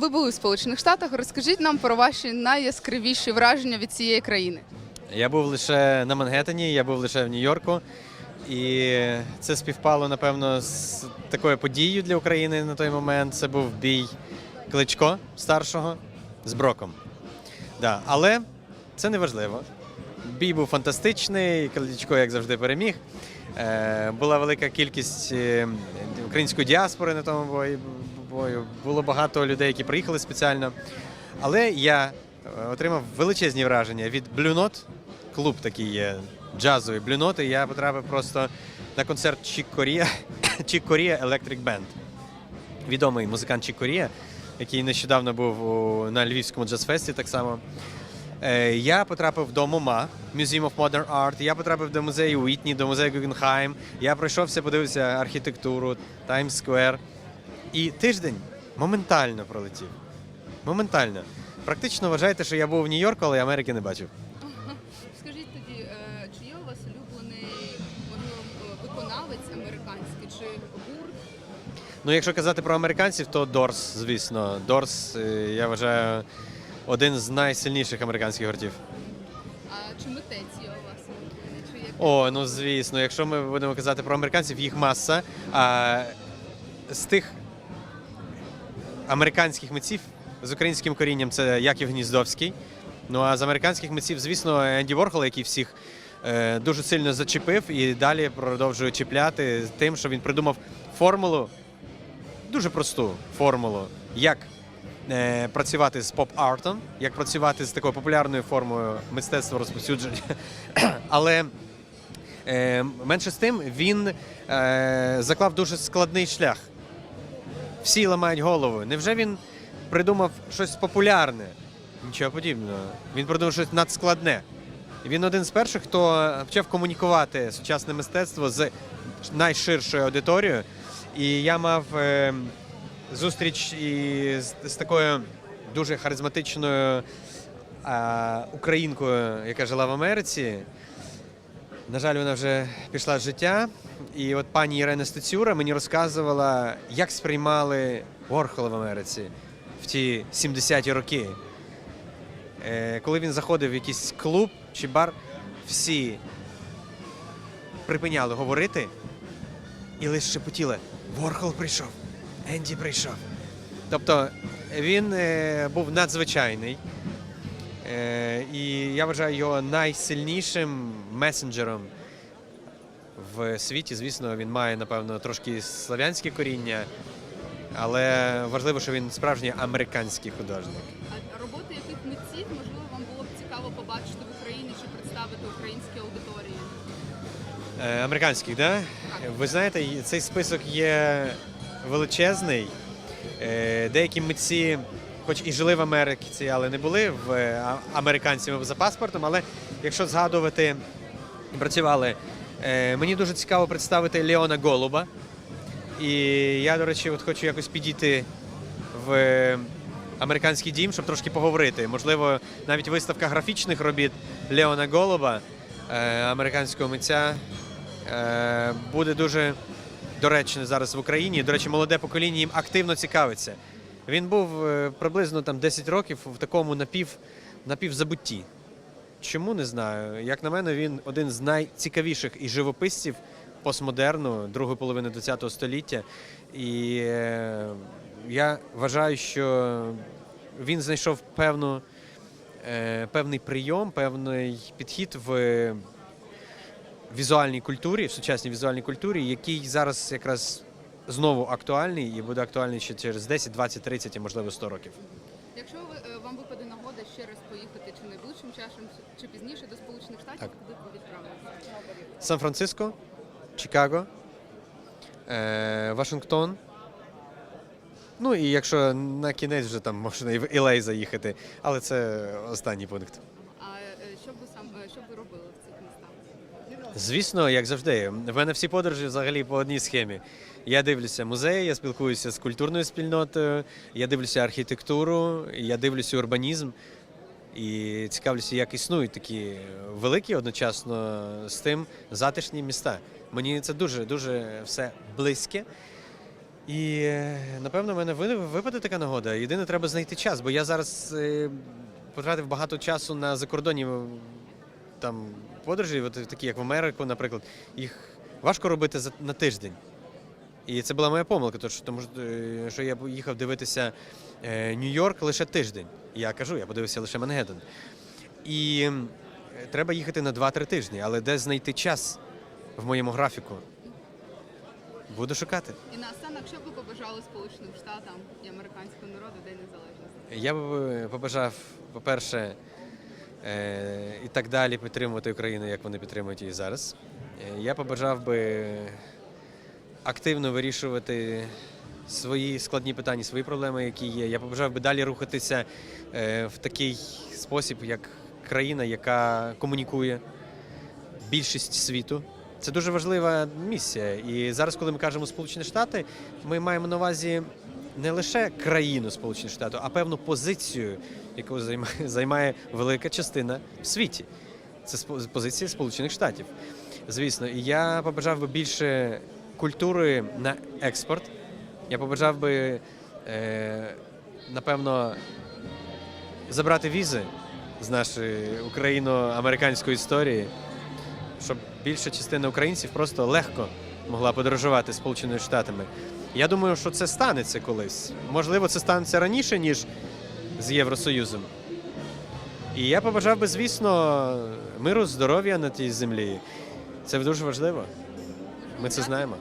Ви були в Сполучених Штатах. Розкажіть нам про ваші найяскравіші враження від цієї країни. Я був лише на Мангеттені, я був лише в Нью-Йорку. І це співпало, напевно, з такою подією для України на той момент. Це був бій Кличко старшого з Броком. Да. Але це не важливо. Бій був фантастичний, Кличко, як завжди, переміг. Е, була велика кількість е, української діаспори на тому бої- бою. Було багато людей, які приїхали спеціально. Але я е, отримав величезні враження від Note. Клуб такий є джазовий Note. І я потрапив просто на концерт Чік Корія, Чік Корія Electric Band. Відомий музикант Чік Корія, який нещодавно був у, на Львівському джаз-фесті так само. Е, Я потрапив до МОМА, Museum of Modern Art, я потрапив до музею Уітні, до музею Гугенхайм. Я пройшовся, подивився архітектуру, Таймс Сквер. І тиждень моментально пролетів. Моментально. Практично вважаєте, що я був в Нью-Йорку, але Америки не бачив. Скажіть тоді, е, чи є у вас улюблений можливо, виконавець американський чи гурт? Ну, якщо казати про американців, то Дорс, звісно. Дорс, е, я вважаю, один з найсильніших американських гуртів. А чи митець є у вас улюблений? Чи як? О, ну звісно, якщо ми будемо казати про американців, їх маса. А з тих американських митців з українським корінням це Яків Гніздовський. Ну а з американських митців, звісно, Енді Ворхол, який всіх е, дуже сильно зачепив і далі продовжує чіпляти тим, що він придумав формулу, дуже просту формулу, як е, працювати з поп-артом, як працювати з такою популярною формою мистецтва розповсюдження. Але Е, менше з тим, він е, заклав дуже складний шлях. Всі ламають голову. Невже він придумав щось популярне? Нічого подібного. Він придумав щось надскладне. Він один з перших, хто почав комунікувати сучасне мистецтво з найширшою аудиторією. І я мав е, зустріч із, з такою дуже харизматичною е, українкою, яка жила в Америці. На жаль, вона вже пішла з життя. І от пані Ірена Стецюра мені розказувала, як сприймали Ворхола в Америці в ті 70-ті роки. Е, коли він заходив в якийсь клуб чи бар, всі припиняли говорити і лише шепотіли: Ворхол прийшов, Енді прийшов. Тобто він е, був надзвичайний. Е, і я вважаю його найсильнішим месенджером в світі. Звісно, він має, напевно, трошки славянське коріння, але важливо, що він справжній американський художник. А роботи яких митців можливо вам було б цікаво побачити в Україні чи представити українській аудиторії? Е, Американських, да? Ви знаєте, цей список є величезний. Е, Деякі митці, хоч і жили в Америці, але не були в е, американцями за паспортом. Але якщо згадувати, працювали. Е, Мені дуже цікаво представити Леона Голуба. І я, до речі, от хочу якось підійти в е, американський дім, щоб трошки поговорити. Можливо, навіть виставка графічних робіт Леона Голуба, е, американського митця, буде дуже доречне зараз в Україні. До речі, молоде покоління їм активно цікавиться. Він був приблизно там 10 років в такому напів, напівзабутті. Чому не знаю. Як на мене, він один з найцікавіших і живописців постмодерну другої половини ХХ століття. І е, я вважаю, що він знайшов певну, е, певний прийом, певний підхід в візуальній культурі, в сучасній візуальній культурі, який зараз якраз знову актуальний і буде актуальний ще через 10, 20, 30, а можливо 100 років. Якщо ви, е, вам випаде нагода ще раз поїхати чи найближчим часом, чи пізніше до Сполучених Штатів, Так. куди б ви відправилися? Сан-Франциско, Чикаго, е, Вашингтон. Ну і якщо на кінець вже там можна і в Ілей заїхати, але це останній пункт. А е, що б ви сам е, що б ви робили в цих містах? Звісно, як завжди. В мене всі подорожі взагалі по одній схемі. Я дивлюся музеї, я спілкуюся з культурною спільнотою, я дивлюся архітектуру, я дивлюся урбанізм і цікавлюся, як існують такі великі одночасно з тим затишні міста. Мені це дуже дуже все близьке. І напевно в мене випаде така нагода. Єдине, треба знайти час, бо я зараз е, потратив багато часу на закордонні е, там подорожі, от такі як в Америку, наприклад. Їх важко робити за на тиждень. І це була моя помилка, тому що, е, я їхав дивитися е, Нью-Йорк лише тиждень. Я кажу, я подивився лише Мангеттен. І треба їхати на 2-3 тижні, але де знайти час в моєму графіку? Буду шукати. І наостанок, що б ви побажали Сполученим Штатам і американському народу День Незалежності? Я б е, побажав, по-перше, і так далі підтримувати Україну, як вони підтримують її зараз. Е, Я побажав би активно вирішувати свої складні питання, свої проблеми, які є. Я побажав би далі рухатися е, в такий спосіб, як країна, яка комунікує більшість світу. Це дуже важлива місія. І зараз, коли ми кажемо Сполучені Штати, ми маємо на увазі не лише країну Сполучених Штатів, а певну позицію, яку займає, займає велика частина в світі. Це позиція Сполучених Штатів. Звісно, і я побажав би більше культури на експорт. Я побажав би, е, напевно, забрати візи з нашої україно-американської історії, щоб більша частина українців просто легко могла подорожувати Сполученими Штатами. Я думаю, що це станеться колись. Можливо, це станеться раніше, ніж з Євросоюзом. І я побажав би, звісно, миру, здоров'я на тій землі. Це дуже важливо. Ми це знаємо.